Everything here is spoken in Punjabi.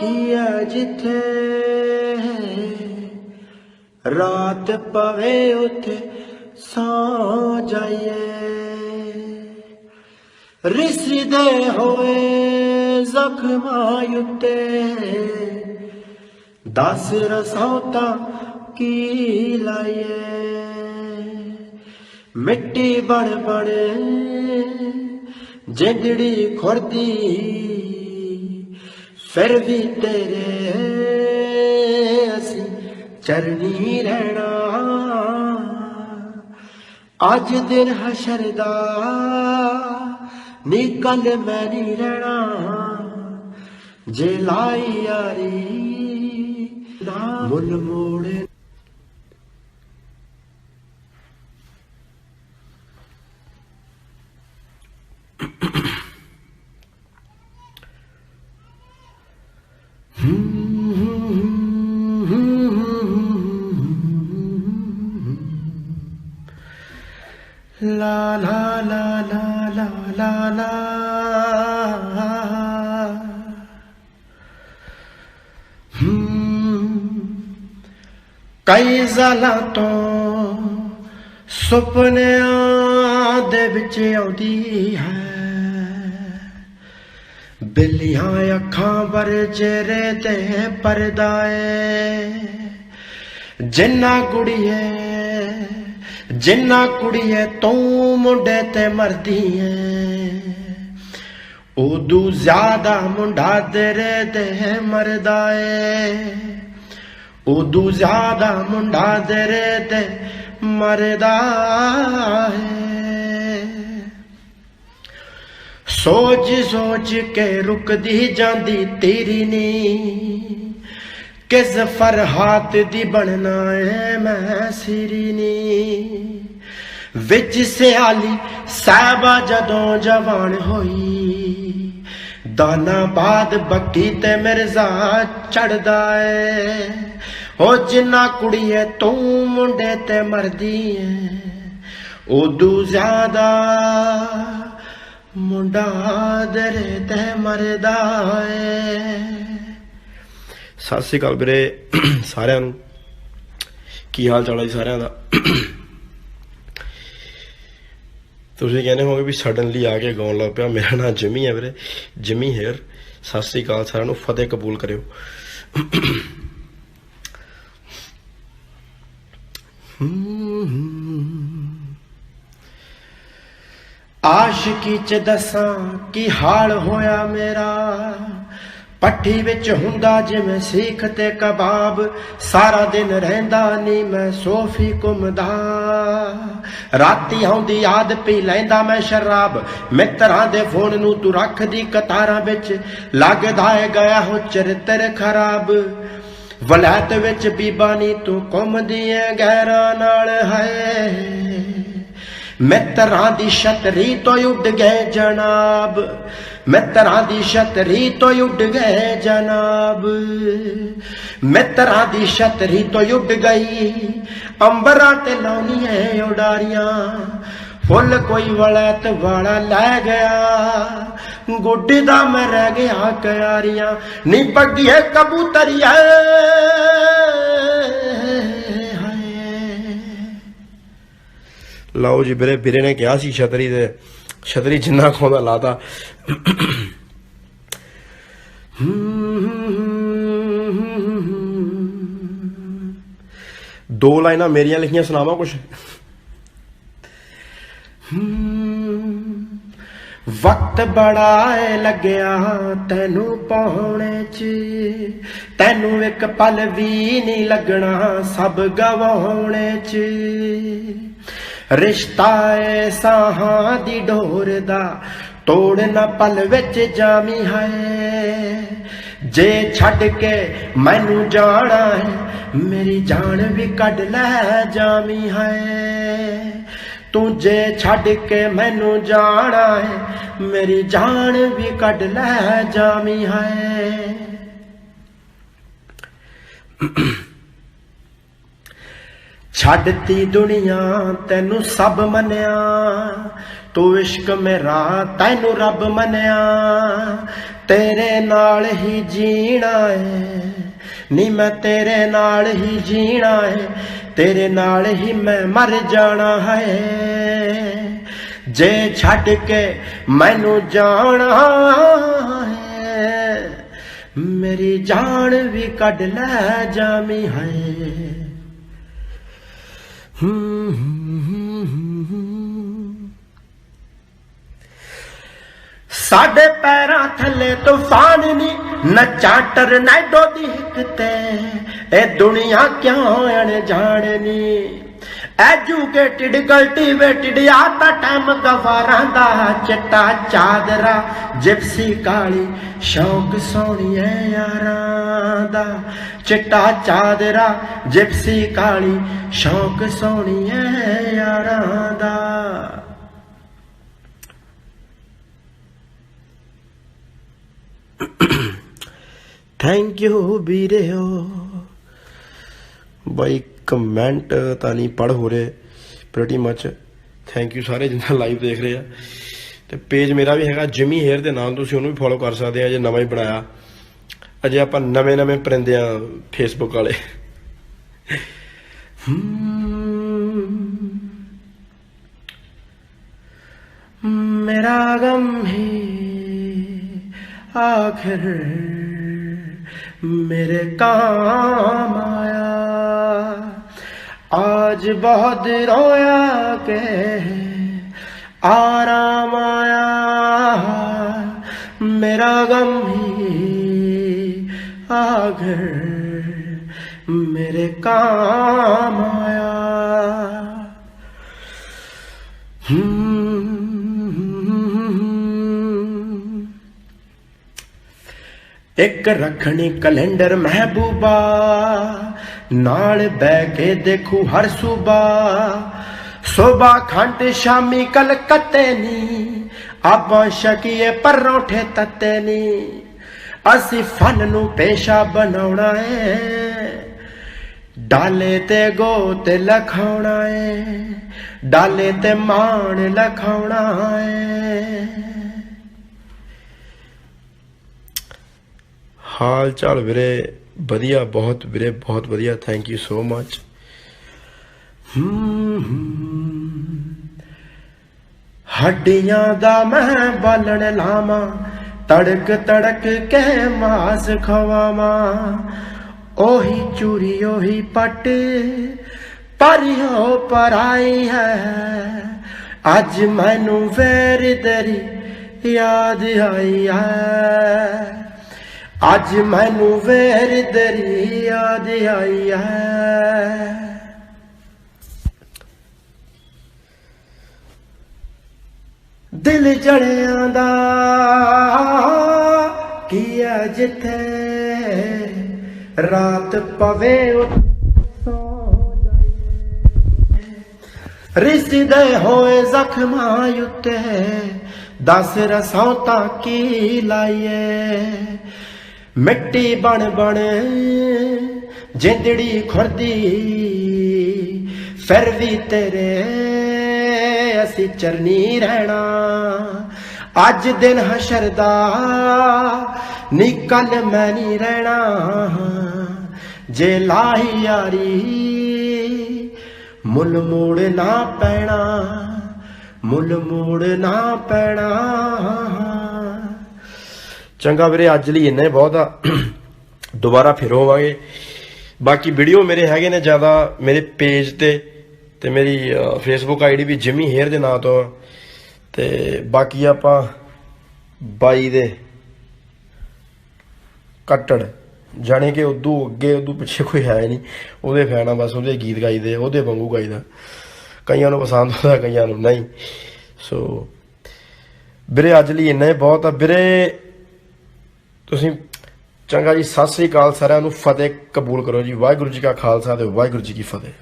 ਕੀ ਜਿੱਥੇ ਰਾਤ ਪਵੇ ਉਥੇ ਸੌ ਜਾਈਏ। ਰਿਸਦੇ ਹੋਏ ਜ਼ਖਮਾਂ ਉੱਤੇ। ਦਸ ਰਸੌਤਾ ਕੀ ਲਾਈਏ। ਮਿੱਟੀ ਬਣ ਬਣ, ਜਿੰਦੜੀ ਖੁਰਦੀ ਫਿਰ ਵੀ ਤੇਰੇ ਅਸੀਂ ਚਰਨੀ ਰਹਿਣਾ। ਅੱਜ ਦਿਨ ਹਸ਼ਰ ਦਾ, ਨੀ ਕੱਲ ਮੈਂ ਨਹੀਂ ਰਹਿਣਾ। ਜੇ ਲਾਈ ਯਾਰੀ ਨਾ ਮੁੱਲ ਮੋੜੇ ਲਾ ਲਾ ਲਾ ਲਾ ਲਾ ਲਾ ਲਾ ਕਈ ਜ਼ਾਲਾਂ ਤੋਂ ਸੁਪਨਿਆਂ ਦੇ ਵਿੱਚ ਆਉਂਦੀ ਹੈ ਬਿੱਲੀਆਂ ਅੱਖਾਂ ਪਰ ਵਰਜਰੇ ਤੇ ਪਰਦਾ ਏ ਜਿੰਨਾ ਕੁੜੀਏ ਜਿੰਨਾ ਕੁੜੀਏ ਤੂੰ ਮੁੰਡੇ ਤੇ ਮਰਦੀ ਏ ਉਦੋਂ ਜ਼ਿਆਦਾ ਮੁੰਡਾ ਤੇਰੇ ਤੇ ਮਰਦਾ ਏ ਉਦੋਂ ਜ਼ਿਆਦਾ ਮੁੰਡਾ ਤੇਰੇ ਤੇ ਮਰਦਾ ਏ ਸੋਚ ਸੋਚ ਕੇ ਰੁਕਦੀ ਜਾਂਦੀ ਤੇਰੀ ਨੀ। ਕਿਸ ਫਰਹਾਤ ਦੀ ਬਣਨਾ ਐ ਮੈਂ ਸਿਰੀ ਨੀ। ਵਿੱਚ ਸਿਆਲੀ ਸਾਹਿਬਾ ਜਦੋਂ ਜਵਾਨ ਹੋਈ, ਦਾਨਾ ਬਾਦ ਬੱਕੀ ਤੇ ਮਿਰਜ਼ਾ ਚੜਦਾ ਏ। ਹੋ ਜਿੰਨਾ ਕੁੜੀਏ ਤੂੰ ਮੁੰਡੇ ਤੇ ਮਰਦੀ ਏ, ਉਦੋਂ ਜ਼ਿਆਦਾ ਮੁੰਡਾ ਦਰੇ ਤੇ ਮਰਦਾ ਏ। ਸਤਿ ਸ੍ਰੀ ਅਕਾਲ ਵੀਰੇ, ਸਾਰਿਆਂ ਨੂੰ। ਕੀ ਹਾਲ ਚਾਲ ਹੈ ਜੀ ਸਾਰਿਆਂ ਦਾ? ਤੁਸੀਂ ਕਹਿੰਦੇ ਹੋਗੇ ਵੀ ਸਡਨਲੀ ਆ ਕੇ ਗਾਉਣ ਲੱਗ ਪਿਆ, ਮੇਰਾ ਨਾਮ ਜਿਮੀ ਹੈ ਵੀਰੇ। ਜਿਮੀ ਹੇਅਰ ਸਤਿ ਸ੍ਰੀ ਅਕਾਲ ਸਾਰਿਆਂ ਨੂੰ, ਫਤਿਹ ਕਬੂਲ ਕਰਿਓ। ਆਸ਼ਕੀ ਚ ਦੱਸਾਂ ਕੀ ਹਾਲ ਹੋਇਆ ਮੇਰਾ। ਪੱਠੀ ਵਿੱਚ ਹੁੰਦਾ ਜਿਵੇਂ ਸੀਖ ਤੇ ਕਬਾਬ, ਸਾਰਾ ਦਿਨ ਰਹਿੰਦਾ ਨਹੀਂ ਮੈਂ ਸੋਫੀ ਘੁੰਮਦਾ। ਰਾਤੀ ਆਉਂਦੀ ਯਾਦ ਪੀ ਲੈਂਦਾ ਮੈਂ ਸ਼ਰਾਬ, ਮਿੱਤਰਾਂ ਦੇ ਫੋਨ ਨੂੰ ਤੂੰ ਰੱਖਦੀ ਕਤਾਰਾਂ ਵਿੱਚ, ਲੱਗਦਾ ਏ ਗਿਆ ਹੋ ਚਰਿੱਤਰ ਖਰਾਬ। ਵਲਾਇਤ ਵਿੱਚ ਬੀਬਾ ਨੀ ਤੂੰ ਘੁੰਮਦੀ ਏ, ਗਹਿਰਾਂ ਨਾਲ ਹੈ ਮਿੱਤਰਾਂ ਦੀ ਛਤਰੀ ਤੋਂ ਉੱਡ ਗਏ ਜਨਾਬ। ਮਿੱਤਰਾਂ ਦੀ ਛਤਰੀ ਤੋਂ ਉੱਡ ਗਏ ਜਨਾਬ। ਮਿੱਤਰਾਂ ਦੀ ਛਤਰੀ ਤੋਂ ਉੱਡ ਗਈ। ਅੰਬਰਾਂ ਤੇ ਲਾਉਣੀਆਂ ਉਡਾਰੀਆਂ। ਫੁੱਲ ਕੋਈ ਵਲੈਤ ਵਾਲਾ ਲੈ ਗਿਆ। ਗੁੱਡੀ ਦਾ ਮੈਂ ਰਹਿ ਗਿਆ ਕਿਆਰੀਆਂ। ਨੀ ਪੱਗੀਏ ਕਬੂਤਰੀਏ। ਲਓ ਜੀ ਵੀਰੇ ਵੀਰੇ ਨੇ ਕਿਹਾ ਸੀ ਛਤਰੀ ਦੇ, ਛਤਰੀ ਜਿੰਨਾ ਖਾਉਂਦਾ ਲਾਤਾ। ਦੋ ਲਾਈਨਾਂ ਮੇਰੀਆਂ ਲਿਖੀਆਂ, ਸੁਣਾਵਾਂ ਕੁਛ? ਵਕਤ ਬੜਾ ਏ ਲੱਗਿਆ ਤੈਨੂੰ ਪਾਉਣੇ ਚ। ਤੈਨੂੰ ਇੱਕ ਪਲ ਵੀ ਨਹੀਂ ਲੱਗਣਾ ਸਭ ਗਵਾਉਣੇ ਚ। ਰਿਸ਼ਤਾ ਏ ਸਾਹਾਂ ਦੀ ਡੋਰ ਦਾ ਤੋੜ ਨਾ ਪਲ ਵਿੱਚ ਜਾਮੀ ਹੈ ਜੇ ਛੱਡ ਕੇ ਮੈਨੂੰ ਜਾਣਾ ਹੈ, ਮੇਰੀ ਜਾਨ ਵੀ ਕੱਢ ਲੈ ਜਾਮੀ ਹੈ ਤੂੰ ਜੇ ਛੱਡ ਕੇ ਮੈਨੂੰ ਜਾਣਾ ਹੈ, ਮੇਰੀ ਜਾਨ ਵੀ ਕੱਢ ਲੈ ਜਾਮੀ ਹੈ ਛੱਡਤੀ ਦੁਨੀਆ ਤੈਨੂੰ ਸਭ ਮੰਨਿਆ। ਤੂੰ ਇਸ਼ਕ ਮੇਰਾ ਤੈਨੂੰ ਰੱਬ ਮੰਨਿਆ। ਤੇਰੇ ਨਾਲ ਹੀ ਜੀਣਾ ਏ। ਨੀ ਮੈਂ ਤੇਰੇ ਨਾਲ ਹੀ ਜੀਣਾ ਏ। ਤੇਰੇ ਨਾਲ ਹੀ ਮੈਂ ਮਰ ਜਾਣਾ ਹੈ ਜੇ ਛੱਡ ਕੇ ਮੈਨੂੰ ਜਾਣਾ ਹੈ ਮੇਰੀ ਜਾਨ ਵੀ ਕੱਢ ਲੈ ਜਾਮੀ ਹੈ ਸਾਡੇ ਪੈਰਾਂ ਥੱਲੇ ਤੂਫਾਨ ਨਹੀਂ ਨੱਚਾ ਟਰਨੈਡੋ ਦੀ ਹਿੱਕ ਤੇ। ਇਹ ਦੁਨੀਆ ਕਿਉਂ ਅਣ ਜਾਣਨੀ ਐਜੂਕੇਟਿਡ ਕਲਟੀਵੇਟਿਡ ਆ ਤਾਂ ਟਾਈਮ ਗਵਾਰਾਂ ਦਾ ਚਿੱਟਾ ਚਾਦਰਾ, ਜਿਪਸੀ ਕਾਲੀ, ਸ਼ੌਕ ਸੋਹਣੀਏ ਯਾਰਾਂ ਦਾ। ਚਿੱਟਾ ਚਾਦਰਾ, ਜਿਪਸੀ ਕਾਲੀ, ਸ਼ੌਕ ਸੋਹਣੀਏ ਯਾਰਾਂ ਦਾ। ਥੈਂਕ ਯੂ ਵੀਰਿਓ ਬਾਈ ਕਮੈਂਟ ਤਾਂ ਨਹੀਂ ਪੜ ਹੋ ਰਹੇ ਪ੍ਰੀਟੀ ਮੱਚ ਥੈਂਕ ਯੂ ਸਾਰੇ ਜਿੰਨਾ ਲਾਈਵ ਦੇਖ ਰਹੇ ਆ। ਤੇ ਪੇਜ ਮੇਰਾ ਵੀ ਹੈਗਾ ਜਿਮੀ ਹੇਅਰ ਦੇ ਨਾਮ ਤੁਸੀਂ ਉਹਨੂੰ ਵੀ ਫੋਲੋ ਕਰ ਸਕਦੇ ਆ, ਜੇ ਨਵਾਂ ਹੀ ਬਣਾਇਆ। ਅਜੇ ਆਪਾਂ ਨਵੇਂ ਨਵੇਂ ਪਰਿੰਦੇ ਆ ਫੇਸਬੁੱਕ ਵਾਲੇ। ਮੇਰਾ ਗਮ ਹੈ ਆਖਰ, ਮੇਰੇ ਕਾਮ ਆਇਆ। आज बहुत रोया के आराम आया मेरा गम ही आखिर मेरे काम आया ਹਮ। ਇੱਕ ਰੱਖਣੀ ਕੈਲੰਡਰ ਮਹਿਬੂਬਾ, ਨਾਲ ਬਹਿ ਕੇ ਦੇਖੂ ਹਰ ਸੂਬਾ। ਸੋਬਾ ਖੰਡ ਸ਼ਾਮੀ ਕਲਕੱਤੇ ਨੀ, ਆਪਾਂ ਸ਼ਕੀਏ ਪਰੌਂਠੇ ਤੱਤੇ ਨੀ। ਅਸੀਂ ਫਨ ਨੂੰ ਪੇਸ਼ਾ ਬਣਾਉਣਾ ਏ, ਡਾਲੇ ਤੇ ਗੋਤ ਲਖਾਉਣਾ ਏ, ਡਾਲੇ ਤੇ ਮਾਣ ਲਖਾਉਣਾ ਏ। ਹਾਲ ਚਾਲ ਵੀਰੇ ਵਧੀਆ, ਬਹੁਤ ਵੀਰੇ, ਬਹੁਤ ਵਧੀਆ। ਥੈਂਕ ਯੂ ਸੋ ਮਚ ਹੱਡੀਆਂ ਦਾ ਮੈਂ ਬਾਲਣ ਲਾਵਾਂ, ਤੜਕ ਤੜਕ ਕੇ ਮਾਸ ਖਵਾਵਾਂ। ਉਹੀ ਚੂਰੀ, ਉਹੀ ਪੱਟ ਪਰਿਓ ਪਰਾਈ ਹੈ। ਅੱਜ ਮੈਨੂੰ ਫੇਰ ਤੇਰੀ ਯਾਦ ਆਈ ਹੈ। ਅੱਜ ਮੈਨੂੰ ਫੇਰ ਤੇਰੀ ਯਾਦ ਆਈ ਹੈ। ਦਿਲ ਜੜਿਆਂ ਦਾ ਕੀ ਹੈ ਜਿੱਥੇ ਰਾਤ ਪਵੇ ਉੱਥੇ ਸੌ ਜਾਈਏ। ਰਿਸ਼ਤੇ ਹੋਏ ਜ਼ਖਮਾਂ ਉੱਤੇ ਦਸ ਰਸਾਂ ਤਾਂ ਕੀ ਲਾਈਏ। ਮਿੱਟੀ ਬਣ ਬਣ, ਜਿੰਦੜੀ ਖੁਰਦੀ ਫਿਰ ਵੀ ਤੇਰੇ, ਅਸੀਂ ਚਰਨੀ ਰਹਿਣਾ। ਅੱਜ ਦਿਨ ਹਸ਼ਰ ਦਾ, ਨੀ ਕੱਲ ਮੈਂ ਨਹੀਂ ਰਹਿਣਾ। ਜੇ ਲਾਹੀ ਯਾਰੀ, ਮੁੱਲ ਮੋੜ ਨਾ ਪੈਣਾ, ਮੁੱਲ ਮੋੜ ਨਾ ਪੈਣਾ। ਚੰਗਾ ਵੀਰੇ, ਅੱਜ ਲਈ ਇੰਨਾ ਹੀ ਬਹੁਤ ਆ। ਦੁਬਾਰਾ ਫਿਰ ਹੋਵਾਂਗੇ। ਬਾਕੀ ਵੀਡੀਓ ਮੇਰੇ ਹੈਗੇ ਨੇ ਜ਼ਿਆਦਾ ਮੇਰੇ ਪੇਜ ਤੇ ਤੇ ਮੇਰੀ ਫੇਸਬੁੱਕ ਆਈਡੀ ਵੀ ਜਿਮੀ ਹੇਅਰ ਦੇ ਨਾਂ ਤੋਂ। ਆ। ਤੇ ਬਾਕੀ ਆਪਾਂ ਬਾਈ ਦੇ ਕੱਟੜ, ਜਾਣੇ ਕਿ ਉਦੋਂ ਅੱਗੇ, ਉਦੋਂ ਪਿੱਛੇ ਕੋਈ ਹੈ ਨਹੀਂ। ਉਹਦੇ ਫੈਨ ਆ ਬਸ, ਉਹਦੇ ਗੀਤ ਗਾਈਦੇ, ਉਹਦੇ ਵਾਂਗੂ ਗਾਈਦਾ। ਕਈਆਂ ਨੂੰ ਪਸੰਦ ਆਉਂਦਾ ਕਈਆਂ ਨੂੰ ਨਹੀਂ। ਸੋ ਵੀਰੇ, ਅੱਜ ਲਈ ਇੰਨਾ ਹੀ ਬਹੁਤ ਆ। ਵੀਰੇ ਤੁਸੀਂ ਚੰਗਾ ਜੀ, ਸਤਿ ਸ੍ਰੀ ਅਕਾਲ ਸਾਰਿਆਂ ਨੂੰ, ਫਤਿਹ ਕਬੂਲ ਕਰੋ ਜੀ। ਵਾਹਿਗੁਰੂ ਜੀ ਕਾ ਖਾਲਸਾ ਤੇ ਵਾਹਿਗੁਰੂ ਜੀ ਕੀ ਫਤਿਹ।